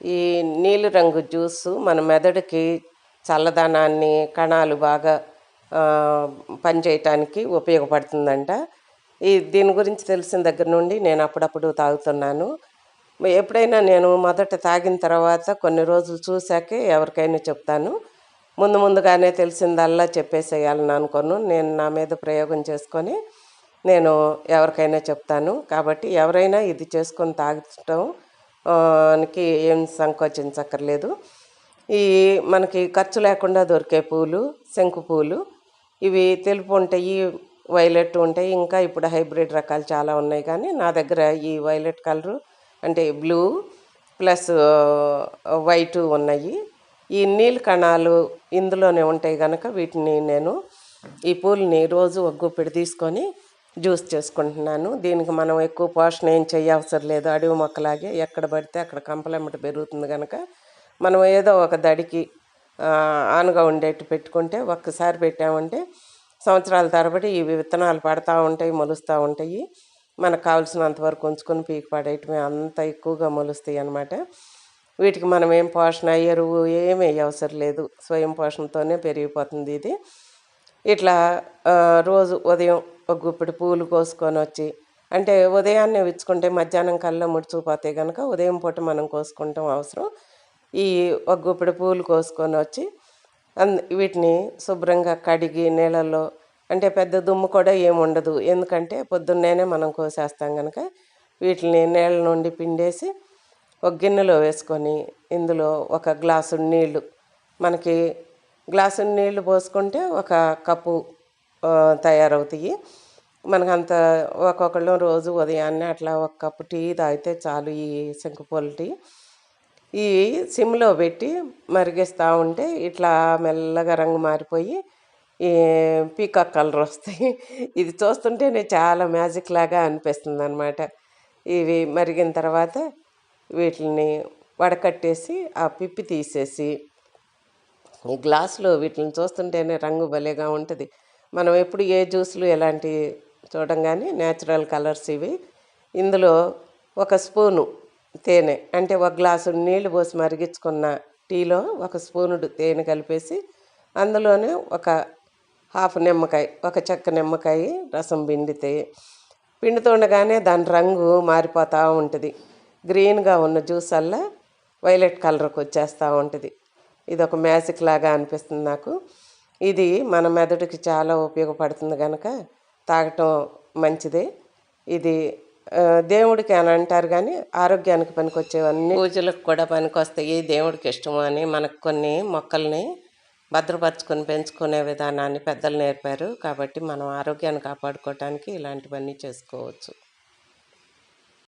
ఈ నీలి రంగు జ్యూసు మన మెదడుకి చల్లదనాన్ని కణాలు బాగా పనిచేయటానికి ఉపయోగపడుతుందంట. ఈ దీని గురించి తెలిసిన దగ్గర నుండి నేను అప్పుడప్పుడు తాగుతున్నాను. ఎప్పుడైనా నేను మొదట తాగిన తర్వాత కొన్ని రోజులు చూశాకే ఎవరికైనా చెప్తాను. ముందు ముందుగానే తెలిసిందల్లా చెప్పేసేయాలని అనుకోను. నేను నా మీద ప్రయోగం చేసుకొని నేను ఎవరికైనా చెప్తాను. కాబట్టి ఎవరైనా ఇది చేసుకొని తాగటం కి ఏం సంకోచించక్కర్లేదు. ఈ మనకి ఖర్చు లేకుండా దొరికే పూలు శంకు పూలు ఇవి తెలుపు ఉంటాయి వైలెట్ ఉంటాయి ఇంకా ఇప్పుడు హైబ్రిడ్ రకాలు చాలా ఉన్నాయి. కానీ నా దగ్గర ఈ వైలెట్ కలరు అంటే బ్లూ ప్లస్ వైట్ ఉన్నాయి. ఈ నీళ్ళ కణాలు ఇందులోనే ఉంటాయి కనుక వీటిని నేను ఈ పూలని రోజు ఒక గుప్పెడు తీసుకొని జ్యూస్ చేసుకుంటున్నాను. దీనికి మనం ఎక్కువ పోషణ ఏం చేయవసరం లేదు. అడవి మొక్కలాగే ఎక్కడ పడితే అక్కడ కంపలెమ్మట పెరుగుతుంది కనుక మనం ఏదో ఒక దడికి ఆనుగా ఉండేట్టు పెట్టుకుంటే ఒక్కసారి పెట్టామంటే సంవత్సరాల తరబడి ఇవి విత్తనాలు పడతా ఉంటాయి మొలుస్తూ ఉంటాయి. మనకు కావాల్సినంత వరకు ఉంచుకొని పీకి పడేయటమే అంత ఎక్కువగా మొలుస్తాయి అన్నమాట. వీటికి మనం ఏం పోషణ ఎరువు ఏమీ అవసరం లేదు. స్వయం పోషణతోనే పెరిగిపోతుంది ఇది. ఇట్లా రోజు ఉదయం ఒక గుప్పిడి పూలు కోసుకొని వచ్చి అంటే ఉదయాన్నే విచ్చుకుంటే మధ్యాహ్నం కల్లా ముడిచిపోతే కనుక ఉదయం పూట మనం కోసుకుంటాం అవసరం. ఈ ఒక గుప్పిడి పూలు కోసుకొని వచ్చి వీటిని శుభ్రంగా కడిగి నీళ్ళల్లో అంటే పెద్ద దుమ్ము కూడా ఏమి ఉండదు. ఎందుకంటే పొద్దున్నేనే మనం కోసేస్తాం కనుక వీటిని నీళ్ళ నుండి పిండేసి ఒక గిన్నెలో వేసుకొని ఇందులో ఒక గ్లాసు నీళ్ళు మనకి గ్లాసు నీళ్ళు పోసుకుంటే ఒక కప్పు తయారవుతాయి. మనకు అంత ఒక్కొక్కళ్ళు రోజు ఉదయాన్నే అట్లా ఒక కప్పు టీ తాగితే చాలు ఈ శంకుపూల టీ. ఈ సిమ్లో పెట్టి మరిగిస్తూ ఉంటే ఇట్లా మెల్లగా రంగు మారిపోయి ఈ పీకాక్ కలర్ వస్తాయి. ఇది చూస్తుంటేనే చాలా మ్యాజిక్ లాగా అనిపిస్తుంది అనమాట ఇవి మరిగిన తర్వాత వీటిని వడకట్టేసి ఆ పిప్పి తీసేసి ఈ గ్లాసులో వీటిని చూస్తుంటేనే రంగు భలేగా ఉంటుంది. మనం ఎప్పుడు ఏ జ్యూస్లు ఎలాంటి చూడంగానే న్యాచురల్ కలర్స్ ఇవి. ఇందులో ఒక స్పూను తేనె అంటే ఒక గ్లాసు నీళ్ళు పోసి మరిగించుకున్న టీలో ఒక స్పూనుడు తేనె కలిపేసి అందులోనే ఒక హాఫ్ నిమ్మకాయ ఒక చెక్క నిమ్మకాయ రసం పిండితే పిండుతుండగానే దాని రంగు మారిపోతూ ఉంటుంది. గ్రీన్గా ఉన్న జ్యూస్ అల్లా వైలెట్ కలర్కి వచ్చేస్తూ ఉంటుంది. ఇది ఒక మ్యాజిక్ లాగా అనిపిస్తుంది నాకు. ఇది మన మెదడుకి చాలా ఉపయోగపడుతుంది కనుక తాగటం మంచిదే. ఇది దేవుడికి అని అంటారు కానీ ఆరోగ్యానికి పనికొచ్చేవన్నీ పూజలకు కూడా పనికొస్తాయి. దేవుడికి ఇష్టము అని మనకు కొన్ని మొక్కల్ని భద్రపరచుకొని పెంచుకునే విధానాన్ని పెద్దలు నేర్పారు. కాబట్టి మనం ఆరోగ్యాన్ని కాపాడుకోవటానికి ఇలాంటివన్నీ చేసుకోవచ్చు.